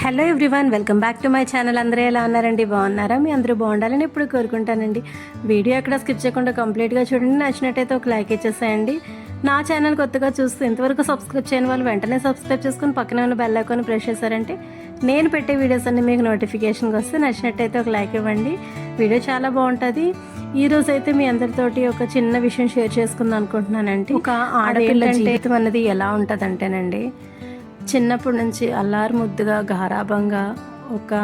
Hello everyone welcome back to my channel అందరూ ఎలా ఉన్నారండి? బాగున్నారా? మీ అందరూ బాగుండాలని ఎప్పుడు కోరుకుంటానండి. వీడియో ఎక్కడ స్కిప్ చేయకుండా కంప్లీట్గా చూడండి. నచ్చినట్టయితే ఒక లైక్ ఇచ్చేసేయండి. నా ఛానల్ కొత్తగా చూస్తూ ఇంతవరకు సబ్స్క్రైబ్ చేయని వాళ్ళు వెంటనే సబ్స్క్రైబ్ చేసుకుని పక్కన ఉన్న బెల్ ఐకాన్ ప్రెస్ చేశారంటే నేను పెట్టే వీడియోస్ అన్ని మీకు నోటిఫికేషన్కి వస్తే నచ్చినట్టయితే ఒక లైక్ ఇవ్వండి. వీడియో చాలా బాగుంటుంది. ఈ రోజు అయితే మీ అందరితోటి ఒక చిన్న విషయం షేర్ చేసుకుందాం అనుకుంటున్నానండి. ఒక ఆడపిల్ల జీవితం అన్నది ఎలా ఉంటుందంటేనండి చిన్నప్పటి నుంచి అల్లారు ముద్దుగా గారాభంగా ఒక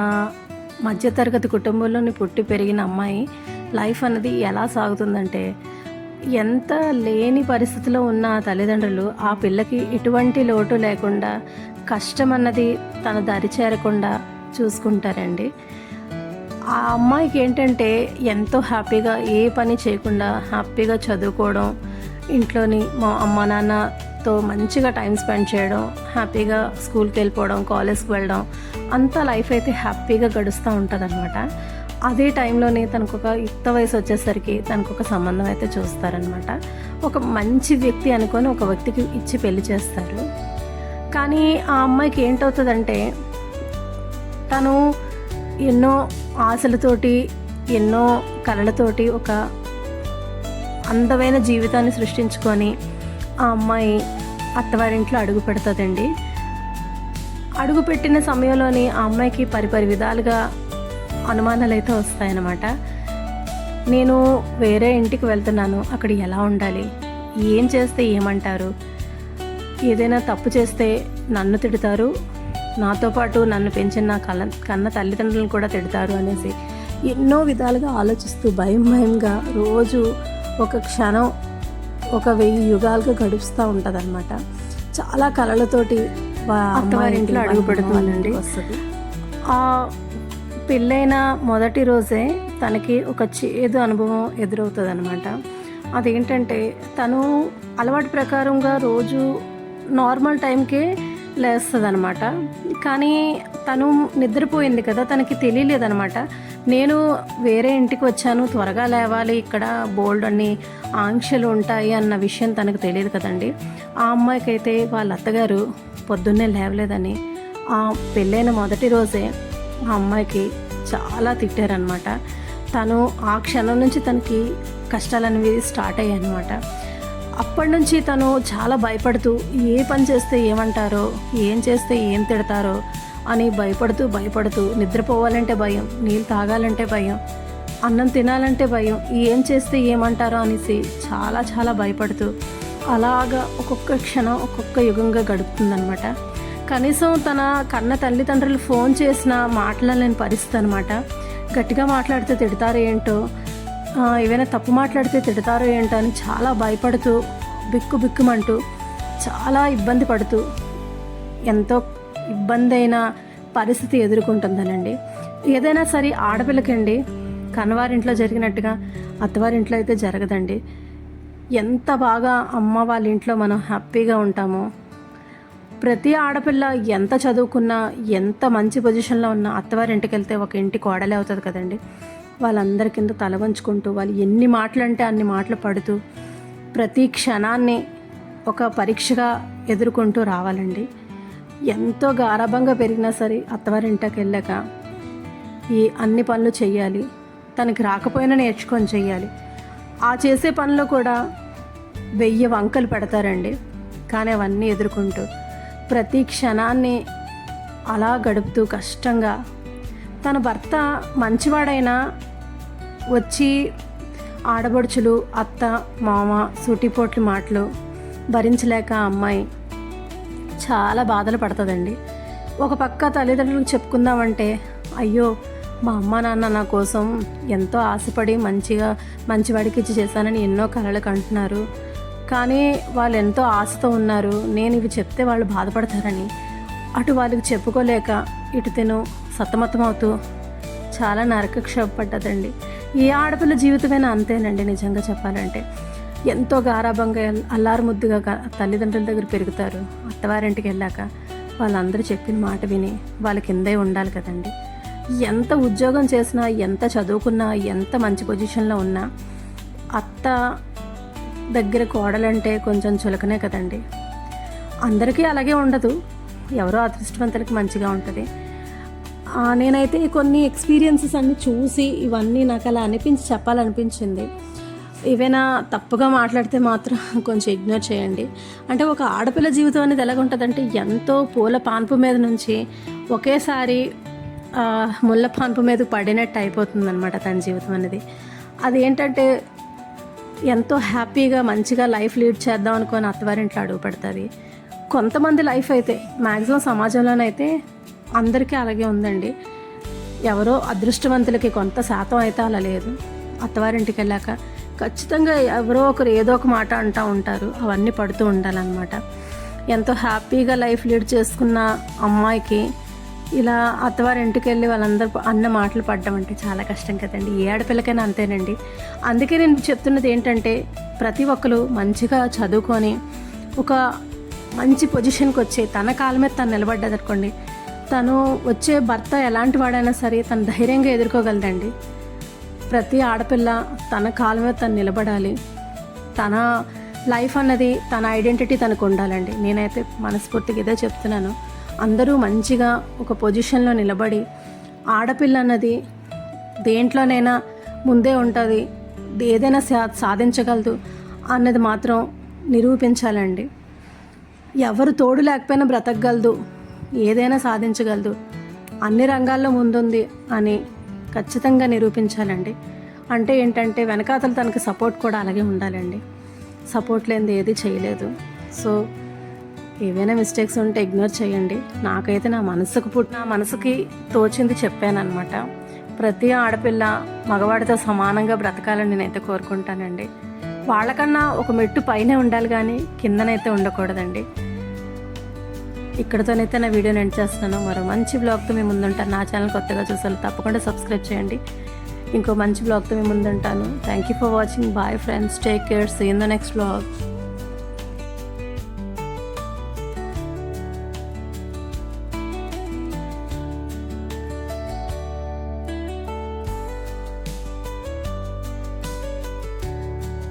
మధ్యతరగతి కుటుంబంలోని పుట్టి పెరిగిన అమ్మాయి లైఫ్ అన్నది ఎలా సాగుతుందంటే ఎంత లేని పరిస్థితిలో ఉన్న తల్లిదండ్రులు ఆ పిల్లకి ఎటువంటి లోటు లేకుండా కష్టం అన్నది తన దరి చేరకుండా చూసుకుంటారండి. ఆ అమ్మాయికి ఏంటంటే ఎంతో హ్యాపీగా ఏ పని చేయకుండా హ్యాపీగా చదువుకోవడం ఇంట్లోని మా అమ్మ తో మంచిగా టైం స్పెండ్ చేయడం హ్యాపీగా స్కూల్కి వెళ్ళిపోవడం కాలేజ్కి వెళ్ళడం అంత లైఫ్ అయితే హ్యాపీగా గడుస్తూ ఉంటుంది అనమాట అదే టైంలోనే తనకు ఒక యుక్త వయసు వచ్చేసరికి తనకు ఒక సంబంధం అయితే చూస్తారనమాట ఒక మంచి వ్యక్తి అనుకొని ఒక వ్యక్తికి ఇచ్చి పెళ్ళి చేస్తారు. కానీ ఆ అమ్మాయికి ఏంటవుతుందంటే తను ఎన్నో ఆశలతోటి ఎన్నో కళలతోటి ఒక అందమైన జీవితాన్ని సృష్టించుకొని ఆ అమ్మాయి అత్తవారింట్లో అడుగు పెడుతుందండి. అడుగు పెట్టిన సమయంలోని ఆ అమ్మాయికి పరిపరి విధాలుగా అనుమానాలు అయితే వస్తాయన్నమాట. నేను వేరే ఇంటికి వెళ్తున్నాను అక్కడ ఎలా ఉండాలి ఏం చేస్తే ఏమంటారు ఏదైనా తప్పు చేస్తే నన్ను తిడతారు నాతో పాటు నన్ను పెంచిన నా కళ్ళ కన్న తల్లిదండ్రులను కూడా తిడతారు అనేసి ఎన్నో విధాలుగా ఆలోచిస్తూ భయం భయంగా రోజు ఒక క్షణం ఒక వెయ్యి యుగాలుగా గడుపుతూ ఉంటుంది చాలా కళలతోటి అత్తవారింట్లో అడుగు పెడుతుందండి వస్తుంది ఆ పెళ్ళైన మొదటి రోజే తనకి ఒక చేదు అనుభవం ఎదురవుతుంది అనమాట అదేంటంటే తను అలవాటు ప్రకారంగా రోజు నార్మల్ టైంకే లేస్తుంది అనమాట కానీ తను నిద్రపోయింది కదా తనకి తెలియలేదనమాట నేను వేరే ఇంటికి వచ్చాను త్వరగా లేవాలి ఇక్కడ బోల్డ్ అన్ని ఆంక్షలు ఉంటాయి అన్న విషయం తనకు తెలియదు కదండి. ఆ అమ్మాయికైతే వాళ్ళ అత్తగారు పొద్దున్నే లేవలేదని ఆ పెళ్ళైన మొదటి రోజే ఆ అమ్మాయికి చాలా తిట్టారనమాట తను ఆ క్షణం నుంచి తనకి కష్టాలు అనేవి స్టార్ట్ అయ్యాయి అనమాట అప్పటి నుంచి తను చాలా భయపడుతూ ఏ పని చేస్తే ఏమంటారో ఏం చేస్తే ఏం తిడతారో అని భయపడుతూ భయపడుతూ నిద్రపోవాలంటే భయం నీళ్ళు తాగాలంటే భయం అన్నం తినాలంటే భయం ఏం చేస్తే ఏమంటారో అనేసి చాలా చాలా భయపడుతూ అలాగా ఒక్కొక్క క్షణం ఒక్కొక్క యుగంగా గడుపుతుందనమాట కనీసం తన కన్న తల్లిదండ్రులు ఫోన్ చేసిన మాట్లాడలేని పరిస్థితి అనమాట గట్టిగా మాట్లాడితే తిడతారో ఏంటో ఏవైనా తప్పు మాట్లాడితే తిడతారో ఏంటో అని చాలా భయపడుతూ బిక్కు బిక్కుమంటూ చాలా ఇబ్బంది పడుతూ ఎంతో ఇబ్బంది అయిన పరిస్థితి ఎదుర్కొంటుందనండి. ఏదైనా సరే ఆడపిల్లకండి కన్నవారింట్లో జరిగినట్టుగా అత్తవారింట్లో అయితే జరగదండి. ఎంత బాగా అమ్మ వాళ్ళ ఇంట్లో మనం హ్యాపీగా ఉంటామో ప్రతి ఆడపిల్ల ఎంత చదువుకున్నా ఎంత మంచి పొజిషన్లో ఉన్న అత్తవారింటికి వెళ్తే ఒక ఇంటి కోడలే అవుతుంది కదండి. వాళ్ళందరి కింద తల వంచుకుంటూ వాళ్ళు ఎన్ని మాటలు అంటే అన్ని మాటలు పడుతూ ప్రతి క్షణాన్ని ఒక పరీక్షగా ఎదుర్కొంటూ రావాలండి. ఎంతో గారాభంగా పెరిగినా సరే అత్తవారింటికి వెళ్ళాక ఈ అన్ని పనులు చేయాలి తనకి రాకపోయినా నేర్చుకొని చేయాలి ఆ చేసే పనిలో కూడా వెయ్యి వంకలు పెడతారండి. కానీ అవన్నీ ఎదుర్కొంటూ ప్రతి క్షణాన్ని అలా గడుపుతూ కష్టంగా తన భర్త మంచివాడైనా వచ్చి ఆడబడుచులు అత్త మామ సూటిపోట్లు మాటలు భరించలేక అమ్మాయి చాలా బాధలు పడుతుందండి. ఒక పక్క తల్లిదండ్రులకు చెప్పుకుందామంటే అయ్యో మా అమ్మ నాన్న నా కోసం ఎంతో ఆశపడి మంచిగా మంచివాడికి ఇచ్చి చేశానని ఎన్నో కళలు కంటున్నారు. కానీ వాళ్ళు ఎంతో ఆశతో ఉన్నారు. నేను ఇవి చెప్తే వాళ్ళు బాధపడతారని. అటు వాళ్ళకి చెప్పుకోలేక ఇటు తిను సతమతమవుతూ చాలా నరక పడ్డదండి. ఏ ఆడపిల్ల జీవితమైనా అంతేనండి నిజంగా చెప్పాలంటే. ఎంతో గారాభంగా అల్లారు ముద్దుగా తల్లిదండ్రుల దగ్గర పెరుగుతారు. అత్తవారింటికి వెళ్ళాక వాళ్ళందరూ చెప్పిన మాట విని వాళ్ళ కిందే ఉండాలి కదండి. ఎంత ఉద్యోగం చేసినా ఎంత చదువుకున్నా ఎంత మంచి పొజిషన్లో ఉన్నా అత్త దగ్గర కోడలంటే కొంచెం చులకనే కదండి. అందరికీ అలాగే ఉండదు. ఎవరో అదృష్టవంతులకి మంచిగా ఉంటుంది. నేనైతే కొన్ని ఎక్స్పీరియన్సెస్ అన్నీ చూసి ఇవన్నీ నాకు అలా అనిపించి చెప్పాలనిపించింది. ఏవైనా తప్పుగా మాట్లాడితే మాత్రం కొంచెం ఇగ్నోర్ చేయండి. అంటే ఒక ఆడపిల్ల జీవితం అనేది ఎలాగుంటుందంటే ఎంతో పూల పాన్పు మీద నుంచి ఒకేసారి ముళ్ళ పాన్పు మీద పడినట్టు అయిపోతుంది అనమాట తన జీవితం అనేది. అది ఏంటంటే ఎంతో హ్యాపీగా మంచిగా లైఫ్ లీడ్ చేద్దాం అనుకొని అత్తవారింట్లో అడుగు పెడుతుంది. కొంతమంది లైఫ్ అయితే మ్యాక్సిమం సమాజంలోనైతే అందరికీ అలాగే ఉందండి. ఎవరో అదృష్టవంతులకి కొంత శాతం అయితే అలా లేదు. అత్తవారింటికి వెళ్ళాక ఖచ్చితంగా ఎవరో ఒకరు ఏదో ఒక మాట అంటూ ఉంటారు. అవన్నీ పడుతూ ఉండాలన్నమాట. ఎంతో హ్యాపీగా లైఫ్ లీడ్ చేసుకున్న అమ్మాయికి ఇలా అత్తవారింటికి వెళ్ళి వాళ్ళందరూ అన్న మాటలు పడ్డం అంటే చాలా కష్టం కదండి. ఏ ఆడపిల్లకైనా అంతేనండి. అందుకే నేను చెప్తున్నది ఏంటంటే ప్రతి ఒక్కరు మంచిగా చదువుకొని ఒక మంచి పొజిషన్కి వచ్చి తన కాళ్ళ మీద తను నిలబడ్డదనుకోండి తను వచ్చే భర్త ఎలాంటి వాడైనా సరే తను ధైర్యంగా ఎదుర్కోగలదండి. ప్రతి ఆడపిల్ల తన కాళ్ళ మీద తను నిలబడాలి. తన లైఫ్ అన్నది తన ఐడెంటిటీ తనకు ఉండాలండి. నేనైతే మనస్ఫూర్తిగా ఇదే చెప్తున్నాను. అందరూ మంచిగా ఒక పొజిషన్లో నిలబడి ఆడపిల్ల అన్నది దేంట్లోనైనా ముందే ఉంటుంది ఏదైనా సా సాధించగలదు అన్నది మాత్రం నిరూపించాలండి. ఎవరు తోడు లేకపోయినా బ్రతకగలదు ఏదైనా సాధించగలదు అన్ని రంగాల్లో ముందుంది అని ఖచ్చితంగా నిరూపించాలండి. అంటే ఏంటంటే వెనకాతలు తనకి సపోర్ట్ కూడా అలాగే ఉండాలండి. సపోర్ట్ లేనిది ఏది చేయలేదు. సో ఏవైనా మిస్టేక్స్ ఉంటే ఇగ్నోర్ చేయండి. నాకైతే నా మనసుకు పుట్టిన మనసుకి తోచింది చెప్పానమాట ప్రతి ఆడపిల్ల మగవాడితో సమానంగా బ్రతకాలని నేనైతే కోరుకుంటానండి. వాళ్ళకన్నా ఒక మెట్టు పైనే ఉండాలి కానీ కిందనైతే ఉండకూడదండి. ఇక్కడతోనైతే నా వీడియోని ఎండ్ చేస్తున్నాను. మరో మంచి బ్లాగ్తో మేము ముందుంటాను. నా ఛానల్ కొత్తగా చూసాను తప్పకుండా సబ్స్క్రైబ్ చేయండి. ఇంకో మంచి బ్లాగ్తో మేము ముందుంటాను. Thank you for watching bye friends take care see in the next blog